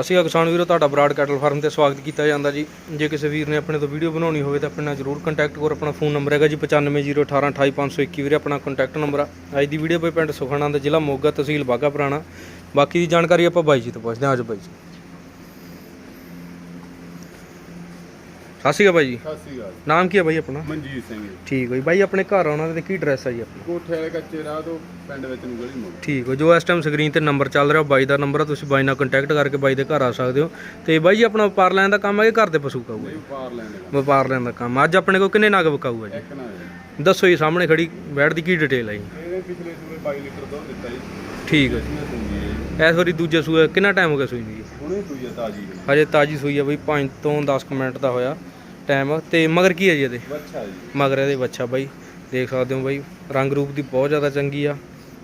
ਅਸੀਂ ਕਿਸਾਨ ਵੀਰੋ, ਤੁਹਾਡਾ ਬਰਾਡ ਕੈਟਲ ਫਾਰਮ ਤੇ ਸਵਾਗਤ ਕੀਤਾ ਜਾਂਦਾ ਜੀ। ਜੇ ਕਿਸੇ ਵੀਰ ਨੇ ਆਪਣੇ ਤੋਂ ਵੀਡੀਓ ਬਣਾਉਣੀ ਹੋਵੇ ਤਾਂ ਆਪਣੇ ਨਾਲ ਜਰੂਰ ਕੰਟੈਕਟ ਕਰੋ। ਆਪਣਾ ਫੋਨ ਨੰਬਰ ਹੈਗਾ ਜੀ 9501828521 ਵੀਰੇ, ਆਪਣਾ ਕੰਟੈਕਟ ਨੰਬਰ ਆ। ਅੱਜ ਦੀ ਵੀਡੀਓ ਪੇ ਪਿੰਡ ਸੁਖਣਾ ਦਾ ਜ਼ਿਲ੍ਹਾ ਮੋਗਾ ਤਹਿਸੀਲ ਬਾਗਾ ਪੁਰਾਣਾ। ਬਾਕੀ ਦੀ ਜਾਣਕਾਰੀ ਆਪਾਂ ਬਾਈ ਜੀ ਤੋਂ ਪੁੱਛਦੇ ਹਾਂ। ਅੱਜ ਬਾਈ ਜੀ। ਸਤਿ ਸ਼੍ਰੀ ਅਕਾਲ ਬਾਈ ਜੀ। ਸਤਿ ਸ੍ਰੀ ਅਕਾਲ ਨਾਮ ਕੀ ਹੈ ਬਾਈ ਆਪਣਾ? ਮਨਜੀਤ ਸਿੰਘ ਜੀ। ਠੀਕ ਹੈ ਜੀ। ਬਾਈ ਆਪਣੇ ਘਰ ਆਉਣਾ ਤੇ ਕੀ ਐਡਰੈਸ ਹੈ ਜੀ ਆਪਣਾ? ਕੋਠੇ ਵਾਲੇ ਕੱਚੇ ਰਾਹ ਤੋਂ ਪਿੰਡ ਵਿੱਚ ਨੂੰ ਗਲੀ ਮੋੜ। ਠੀਕ ਹੈ। ਜੋ ਇਸ ਟਾਈਮ ਸਕਰੀਨ ਤੇ ਨੰਬਰ ਚੱਲ ਰਿਹਾ ਉਹ ਬਾਈ ਦਾ ਨੰਬਰ ਆ ਤੁਸੀਂ ਬਾਈ ਨਾਲ ਕੰਟੈਕਟ ਕਰਕੇ ਬਾਈ ਦੇ ਘਰ ਆ ਸਕਦੇ ਹੋ। ਤੇ ਬਾਈ ਜੀ ਆਪਣਾ ਵਪਾਰ ਲੈਣ ਦਾ ਕੰਮ ਹੈ ਕਿ ਘਰ ਦੇ ਪਸ਼ੂ ਕਾਊਗਾ ਨਹੀਂ ਪਾਰ ਲੈਣੇ ਵਪਾਰ ਲੈਣ ਦਾ ਕੰਮ। ਅੱਜ ਆਪਣੇ ਕੋਲ ਕਿੰਨੇ ਨਗ ਵਿਕਾਊਗਾ ਜੀ? ਇੱਕ ਨਾ। ਦੱਸੋ ਜੀ ਸਾਹਮਣੇ ਖੜੀ ਬੈਠ ਦੀ ਕੀ ਡਿਟੇਲ ਹੈ ਜੀ? ਇਹਦੇ ਪਿਛਲੇ ਸੂਏ 22 ਲੀਟਰ ਦੁੱਧ ਦਿੱਤਾ ਜੀ। ਠੀਕ ਹੈ ਜੀ। ਹੈ ਜੀ। ਇਸ ਵਾਰੀ ਦੂਜੇ ਸੂਏ ਕਿੰਨਾ ਟਾਈਮ ਹੋ ਗਿਆ ਸੂਈ ਨੂੰ ਜੀ? ਹੁਣੇ ਸੂਈ ਤਾਜੀ। ਹਜੇ ਤਾਜੀ ਸੂਈ ਆ ਬਈ 5 ਤੋਂ 10 ਕੁ ਮਿੰਟ ਦਾ ਹੋਇਆ। ਟਾਈਮ ਤੇ ਮਗਰ ਕੀ ਹੈ ਜੀ ਇਹਦੇ? ਬੱਚਾ ਜੀ। ਮਗਰ ਇਹਦੇ ਬੱਚਾ ਬਾਈ। ਦੇਖ ਸਕਦੇ ਹੋ ਬਾਈ ਰੰਗ ਰੂਪ ਦੀ ਬਹੁਤ ਜ਼ਿਆਦਾ ਚੰਗੀ ਆ।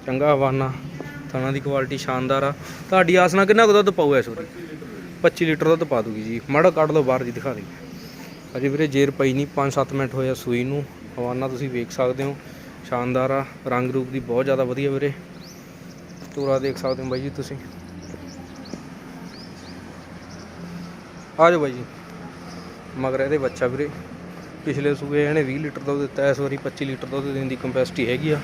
ਚੰਗਾ ਹਵਾਨਾ ਥਣਾ ਦੀ ਕੁਆਲਿਟੀ ਸ਼ਾਨਦਾਰ ਆ। ਤੁਹਾਡੀ ਆਸ ਨਾਲ ਕਿੰਨਾ ਕੁ ਦੁੱਧ ਪਾਊ ਇਸ ਵਾਰੀ 25 ਲੀਟਰ ਦੁੱਧ ਪਾ ਦੂਗੀ ਜੀ। ਮਾੜਾ ਕੱਢ ਲਓ ਬਾਹਰ ਜੀ ਦਿਖਾ ਦੇ। ਅਜੇ ਵੀਰੇ ਜੇਰ ਪਈ ਨਹੀਂ 5-7 ਮਿੰਟ ਹੋਇਆ ਸੂਈ ਨੂੰ। ਹਵਾਨਾ ਤੁਸੀਂ ਵੇਖ ਸਕਦੇ ਹੋ। ਸ਼ਾਨਦਾਰ ਆ ਰੰਗ ਰੂਪ ਦੀ ਬਹੁਤ ਜ਼ਿਆਦਾ ਵਧੀਆ ਵੀਰੇ। ਤੋਰਾ ਦੇਖ ਸਕਦੇ ਹੋ ਬਾਈ ਜੀ ਤੁਸੀਂ। ਆ ਜਾਓ ਬਾਈ ਜੀ। ਮਗਰ ਇਹਦੇ ਬੱਚਾ ਵੀਰੇ ਪਿਛਲੇ ਸੂਏ ਇਹਨੇ 20 ਲੀਟਰ ਦੁੱਧ ਦਿੱਤਾ ਇਸ ਵਾਰੀ 25 ਲੀਟਰ ਦੁੱਧ ਦੇਣ ਦੀ ਕੰਪੈਸਿਟੀ ਹੈਗੀ ਆ।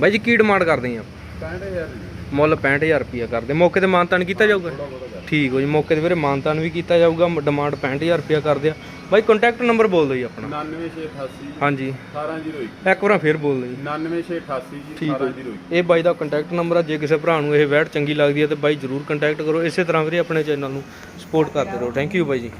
ਬਾਈ ਜੀ ਕੀ ਡਿਮਾਂਡ ਕਰਦੇ ਆ? 65000 ਜੀ ਮੁੱਲ 65000 ਰੁਪਿਆ ਕਰਦੇ। ਮੌਕੇ ਤੇ ਮਾਨਤਾਨ ਕੀਤਾ ਜਾਊਗਾ? ਠੀਕ ਹੋ ਜੀ ਮੌਕੇ ਤੇ ਵੀਰੇ ਮਾਨਤਾਨ ਵੀ ਕੀਤਾ ਜਾਊਗਾ ਡਿਮਾਂਡ 65000 ਰੁਪਿਆ ਕਰਦੇ ਆ। ਬਾਈ ਕੰਟੈਕਟ ਨੰਬਰ ਬੋਲ ਦਿਓ ਜੀ ਆਪਣਾ। 99688 ਹਾਂਜੀ। 1801 ਇੱਕ। ਵਾਰ ਫੇਰ ਬੋਲ ਦਿਓ ਜੀ। 99688 ਜੀ ਠੀਕ ਹੈ 1801 ਇਹ ਬਾਈ ਦਾ ਕੰਟੈਕਟ ਨੰਬਰ ਆ ਜੇ ਕਿਸੇ ਭਰਾ ਨੂੰ ਇਹ ਵੈਟ ਚੰਗੀ ਲੱਗਦੀ ਹੈ ਤੇ ਬਾਈ ਜਰੂਰ ਕੰਟੈਕਟ ਕਰੋ। ਇਸੇ ਤਰ੍ਹਾਂ ਵੀਰੇ ਆਪਣੇ ਚੈਨਲ ਨੂੰ ਸਪੋਰਟ ਕਰਦੇ ਰਹੋ। ਥੈਂਕ ਯੂ ਬਾਈ ਜੀ।